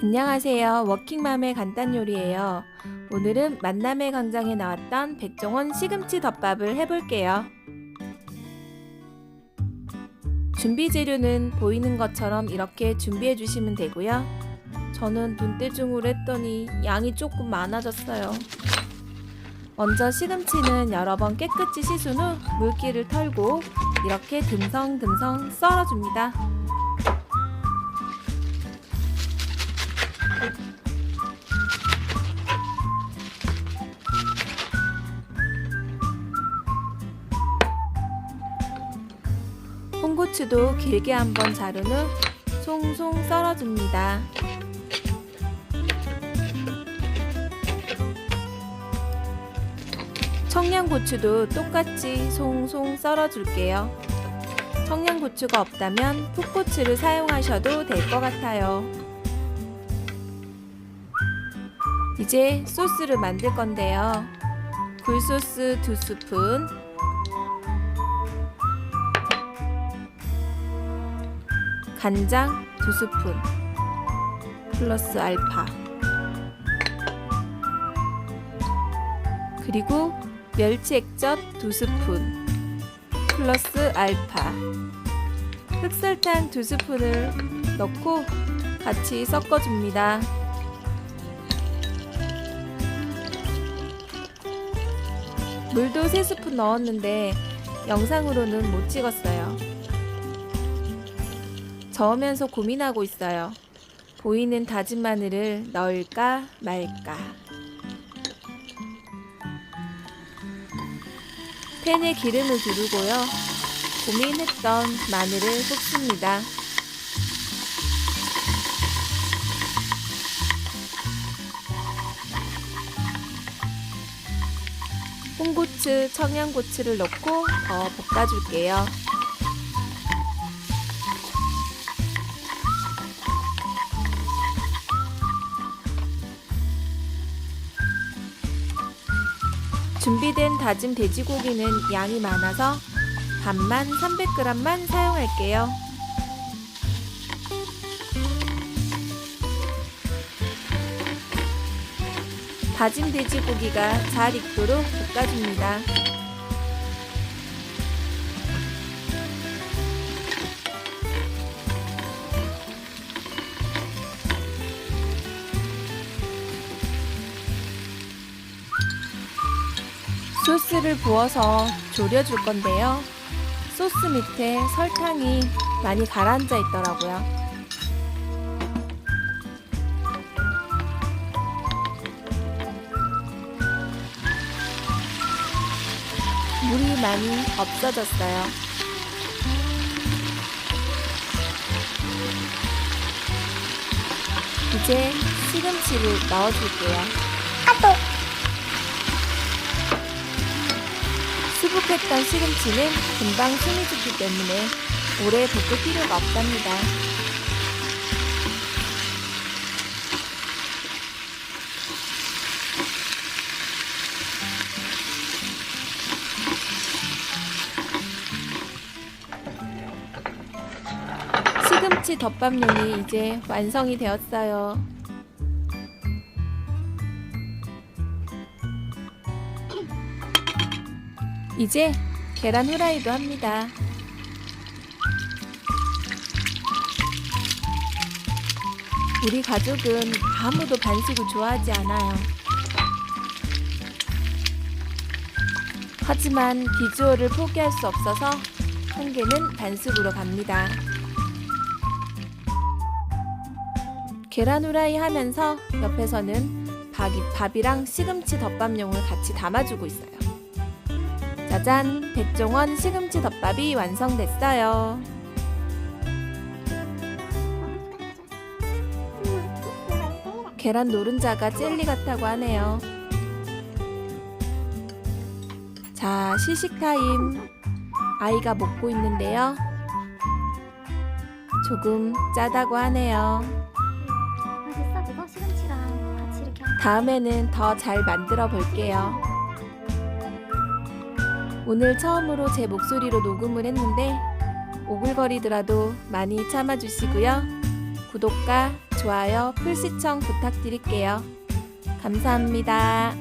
안녕하세요. 워킹맘의 간단 요리예요. 오늘은 만남의 광장에 나왔던 백종원 시금치 덮밥을 해볼게요. 준비 재료는 보이는 것처럼 이렇게 준비해 주시면 되고요. 저는 눈대중으로 했더니 양이 조금 많아졌어요. 먼저 시금치는 여러 번 깨끗이 씻은 후 물기를 털고 이렇게 듬성듬성 썰어줍니다. 홍고추도 길게 한번 자른 후 송송 썰어줍니다. 청양고추도 똑같이 송송 썰어줄게요. 청양고추가 없다면 풋고추를 사용하셔도 될 것 같아요. 이제 소스를 만들 건데요. 굴소스 두 스푼, 간장 두 스푼, 플러스 알파, 그리고 멸치 액젓 두 스푼, 플러스 알파, 흑설탕 두 스푼을 넣고 같이 섞어줍니다. 물도 3스푼 넣었는데 영상으로는 못 찍었어요. 저으면서 고민하고 있어요. 보이는 다진 마늘을 넣을까 말까. 팬에 기름을 두르고요. 고민했던 마늘을 볶습니다. 홍고추, 청양고추를 넣고 더 볶아줄게요. 준비된 다진 돼지고기는 양이 많아서 반만 300g만 사용할게요. 다진 돼지고기가 잘 익도록 볶아줍니다. 소스를 부어서 졸여줄 건데요. 소스 밑에 설탕이 많이 가라앉아 있더라고요. 물이 많이 없어졌어요. 이제 시금치를 넣어줄게요. 수북했던 시금치는 금방 숨이 죽기 때문에 오래 볶을 필요가 없답니다. 시금치 덮밥용이 이제 완성이 되었어요. 이제 계란 후라이도 합니다. 우리 가족은 아무도 반숙을 좋아하지 않아요. 하지만 비주얼을 포기할 수 없어서 한 개는 반숙으로 갑니다. 계란 후라이 하면서 옆에서는 밥이, 밥이랑 시금치 덮밥용을 같이 담아주고 있어요. 짜잔! 백종원 시금치 덮밥이 완성됐어요. 계란 노른자가 젤리 같다고 하네요. 자, 시식 타임. 아이가 먹고 있는데요. 조금 짜다고 하네요. 맛있어 그거 시금치랑 같이 이렇게 하면 다음에는 더 잘 만들어 볼게요. 오늘 처음으로 제 목소리로 녹음을 했는데 오글거리더라도 많이 참아주시고요. 구독과 좋아요, 풀시청 부탁드릴게요. 감사합니다.